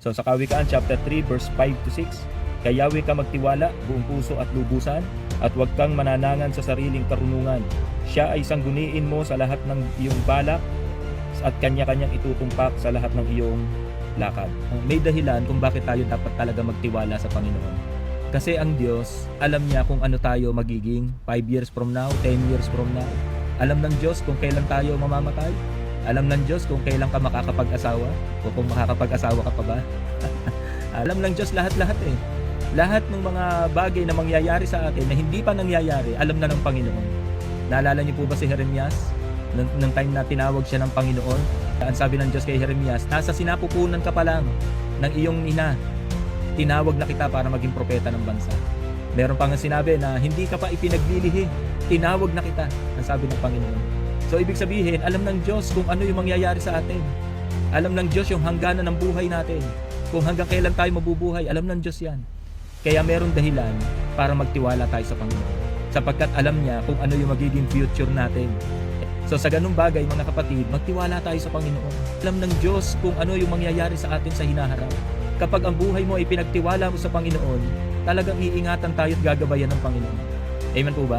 So sa Kawikaan chapter 3 verse 5 to 6, Kay Yahweh ka magtiwala buong puso at lubusan at huwag kang mananangan sa sariling karunungan. Siya ay sangguniin mo sa lahat ng iyong balak at kanya-kanyang itutumpak sa lahat ng iyong lakad. May dahilan kung bakit tayo dapat talaga magtiwala sa Panginoon. Kasi ang Diyos, alam niya kung ano tayo magiging 5 years from now, 10 years from now. Alam ng Diyos kung kailan tayo mamamatay. Alam ng Diyos kung kailan ka makakapag-asawa o kung makakapag-asawa ka pa ba. alam ng Diyos lahat-lahat eh. Lahat ng mga bagay na mangyayari sa atin na hindi pa nangyayari, alam na ng Panginoon. Naalala niyo po ba si Jeremias? Nung, nung time na tinawag siya ng Panginoon, ang sabi ng Diyos kay Jeremias, nasa sinapupunan ka pa lang ng iyong ina. Tinawag na kita para maging propeta ng bansa. Meron pa nga sinabi na hindi ka pa ipinaglilihi. Tinawag na kita, ang sabi ng Panginoon. So ibig sabihin, alam ng Diyos kung ano yung mangyayari sa atin. Alam ng Diyos yung hangganan ng buhay natin. Kung hanggang kailan tayo mabubuhay, alam ng Diyos yan. Kaya meron dahilan para magtiwala tayo sa Panginoon. Sapagkat alam niya kung ano yung magiging future natin. So sa ganung bagay mga kapatid, magtiwala tayo sa Panginoon. Alam ng Diyos kung ano yung mangyayari sa atin sa hinaharap. Kapag ang buhay mo ay pinagtiwala mo sa Panginoon, talagang iingatan tayo at gagabayan ng Panginoon. Amen po ba?